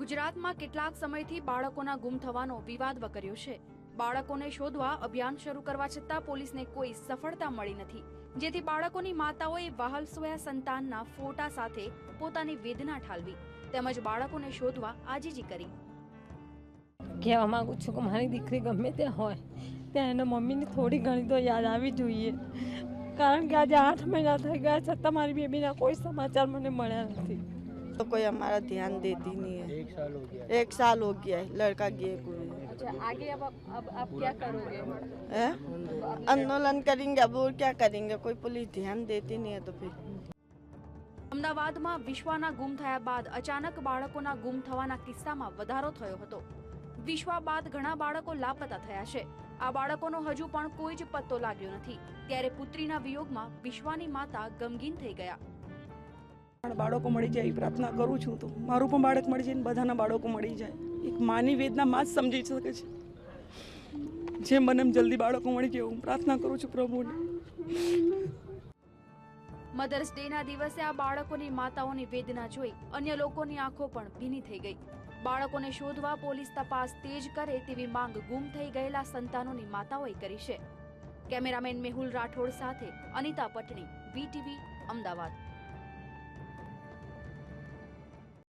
ગુજરાતમાં કેટલાક સમયથી બાળકોના ગુમ થવાનો વિવાદ વકર્યો છે. બાળકોને શોધવા અભિયાન શરૂ કરવા છતાં પોલીસને કોઈ સફળતા મળી નથી. જેથી બાળકોની માતાઓએ વહાલસોયા સંતાનના ફોટા સાથે પોતાની વેદના ઠાલવી. તેમજ બાળકોને શોધવા આજીજી કરી. કહેવા માંગુ છું કે મારી દીકરી ગમે તે હોય, ત્યાં એના મમ્મીને થોડી ઘણી તો યાદ આવી જોઈએ. કારણ કે આજે આઠ મહિના થઈ ગયા છતાં મારી બેબીના કોઈ સમાચાર મને મળ્યા નથી. तो कोई हमारा ध्यान देती नहीं है एक साल हो गया एक साल हो गया है लड़का गए हुए अच्छा आगे अब अब आप क्या करोगे है आंदोलन करेंगे अब और क्या करेंगे कोई पुलिस ध्यान देती नहीं है तो फिर અમદાવાદમાં વિશ્વાના ગુમ થયા બાદ અચાનક બાળકોના ગુમ થવાના કિસ્સામાં વધારો થયો હતો વિશ્વા બાદ ઘણા બાળકો લાપતા થયા છે આ બાળકોનો હજુ પણ કોઈ જ પત્તો લાગ્યો નથી ત્યારે પુત્રીના વિયોગમાં વિશ્વાની માતા ગમગીન થઈ ગયા મારા બાળકો મળી જાય એ પ્રાર્થના કરું છું તો મારું પણ બાળક મળી જાય બધાના બાળકો મળી જાય. એક માની વેદના માં જ સમજી શકે છે. જેમ મને જલ્દી બાળકો મળી જાય હું પ્રાર્થના કરું છું પ્રભુને. મધર્સ ડે ના દિવસે આ બાળકોની માતાઓની વેદના જોઈ અન્ય લોકોની આંખો પણ ભીની થઈ ગઈ. બાળકોને શોધવા પોલીસ તપાસ તેજ કરે તેવી માંગ ગુમ થઈ ગયેલા સંતાનોની માતાઓએ કરી છે. કેમેરામેન મેહુલ રાઠોડ સાથે અનિતા પટણી, વીટીવી, અમદાવાદ.